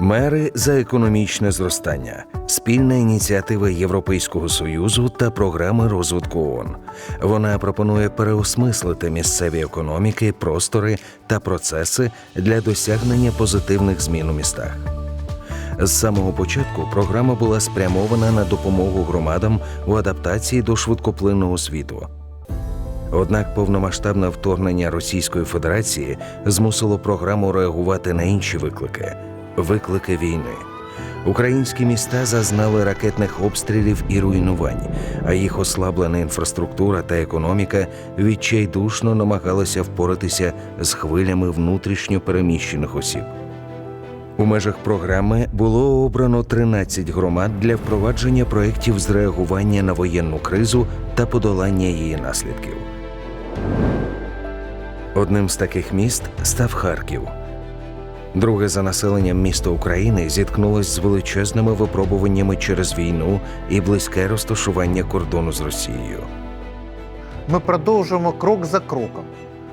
Мери за економічне зростання, спільна ініціатива Європейського союзу та програми розвитку ООН. Вона пропонує переосмислити місцеві економіки, простори та процеси для досягнення позитивних змін у містах. З самого початку програма була спрямована на допомогу громадам у адаптації до швидкоплинного світу. Однак повномасштабне вторгнення Російської Федерації змусило програму реагувати на інші виклики виклики війни. Українські міста зазнали ракетних обстрілів і руйнувань, а їх ослаблена інфраструктура та економіка відчайдушно намагалися впоратися з хвилями внутрішньо переміщених осіб. У межах програми було обрано 13 громад для впровадження проєктів з реагування на воєнну кризу та подолання її наслідків. Одним з таких міст став Харків. Друге за населенням місто України зіткнулось з величезними випробуваннями через війну і близьке розташування кордону з Росією. Ми продовжуємо крок за кроком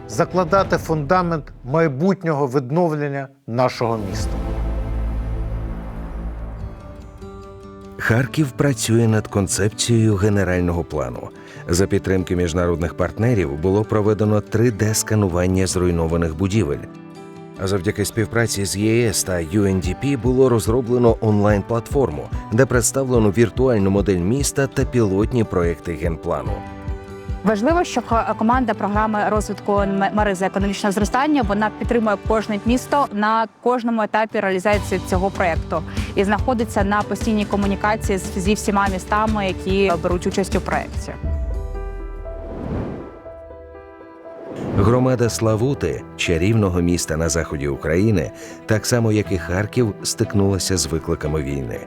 закладати фундамент майбутнього відновлення нашого міста. Харків працює над концепцією генерального плану. За підтримки міжнародних партнерів було проведено 3D-сканування зруйнованих будівель. Завдяки співпраці з ЄС та UNDP було розроблено онлайн-платформу, де представлено віртуальну модель міста та пілотні проекти генплану. Важливо, що команда програми розвитку М- за економічне зростання вона підтримує кожне місто на кожному етапі реалізації цього проекту і знаходиться на постійній комунікації зі всіма містами, які беруть участь у проекті. Громада Славути, чарівного міста на заході України, так само як і Харків, стикнулася з викликами війни.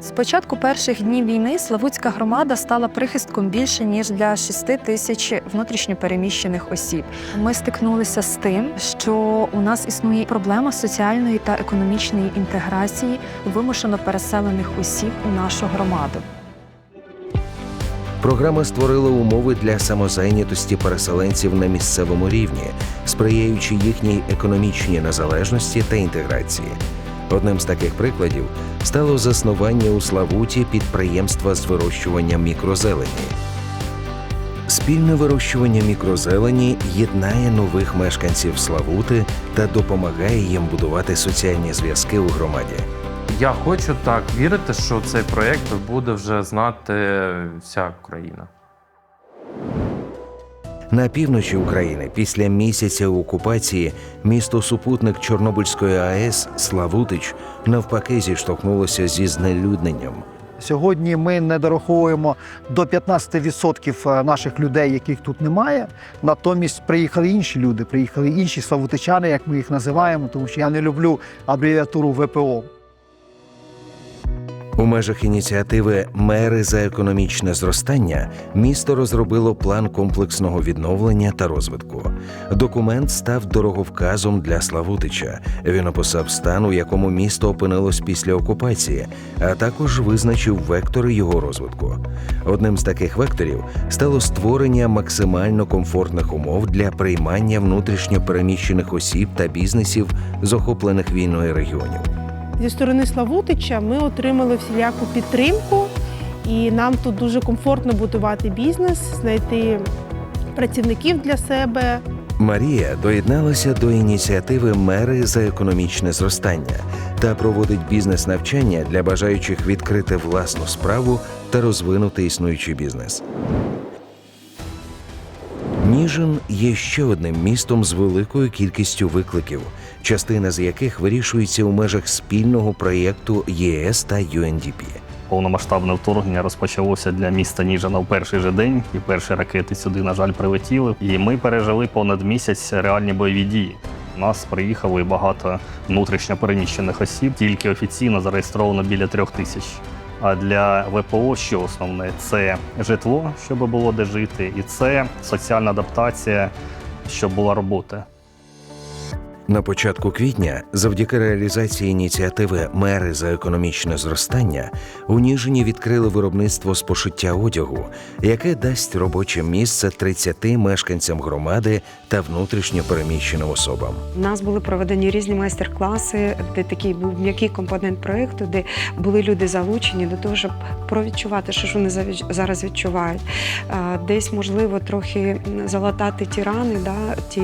З початку перших днів війни Славутська громада стала прихистком більше ніж для 6 тисяч внутрішньопереміщених осіб. Ми стикнулися з тим, що у нас існує проблема соціальної та економічної інтеграції вимушено переселених осіб у нашу громаду. Програма створила умови для самозайнятості переселенців на місцевому рівні, сприяючи їхній економічній незалежності та інтеграції. Одним з таких прикладів стало заснування у Славуті підприємства з вирощування мікрозелені. Спільне вирощування мікрозелені єднає нових мешканців Славути та допомагає їм будувати соціальні зв'язки у громаді. Я хочу так вірити, що цей проєкт буде вже знати вся країна. На півночі України після місяця окупації місто супутник Чорнобильської АЕС Славутич навпаки зіштовхнулося зі знелюдненням. Сьогодні ми не дораховуємо до 15% наших людей, яких тут немає. Натомість приїхали інші люди, приїхали інші славутичани, як ми їх називаємо, тому що я не люблю абревіатуру ВПО. У межах ініціативи Мери за економічне зростання місто розробило план комплексного відновлення та розвитку. Документ став дороговказом для Славутича. Він описав стан, у якому місто опинилось після окупації, а також визначив вектори його розвитку. Одним з таких векторів стало створення максимально комфортних умов для приймання внутрішньо переміщених осіб та бізнесів з охоплених війною регіонів. Зі сторони Славутича ми отримали всіляку підтримку, і нам тут дуже комфортно будувати бізнес, знайти працівників для себе. Марія доєдналася до ініціативи Мери за економічне зростання та проводить бізнес-навчання для бажаючих відкрити власну справу та розвинути існуючий бізнес. Ніжин є ще одним містом з великою кількістю викликів, частина з яких вирішується у межах спільного проєкту ЄС та UNDP. Повномасштабне вторгнення розпочалося для міста Ніжина в перший же день, і перші ракети сюди, на жаль, прилетіли. І ми пережили понад місяць реальні бойові дії. У нас приїхало багато внутрішньо переміщених осіб. Тільки офіційно зареєстровано біля трьох тисяч. А для ВПО що основне? Це житло, щоб було де жити, і це соціальна адаптація, щоб була робота. На початку квітня, завдяки реалізації ініціативи Мери за економічне зростання, у Ніжині відкрили виробництво з пошиття одягу, яке дасть робоче місце 30 мешканцям громади та внутрішньо переміщеним особам. У нас були проведені різні майстер-класи, де такий був м'який компонент проєкту, де були люди залучені до того, щоб провідчувати, що ж вони зараз відчувають. Десь, можливо, трохи залатати ті рани, да, ті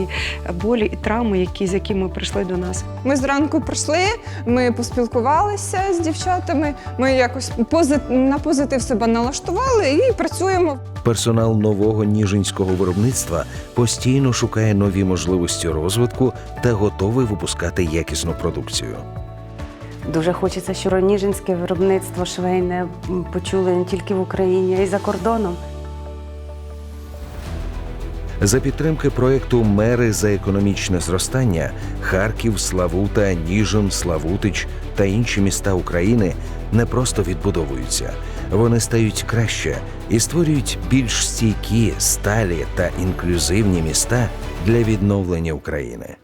болі і травми, які, з якими прийшли до нас. Ми зранку прийшли, ми поспілкувалися з дівчатами. Ми якось позит... на позитив себе налаштували і працюємо. Персонал нового ніжинського виробництва постійно шукає нові можливості розвитку та готовий випускати якісну продукцію. Дуже хочеться, щоб ніжинське виробництво швейне почули не тільки в Україні, а й за кордоном. За підтримки проекту Мери за економічне зростання Харків, Славута, Ніжин, Славутич та інші міста України не просто відбудовуються, вони стають краще і створюють більш стійкі, сталі та інклюзивні міста для відновлення України.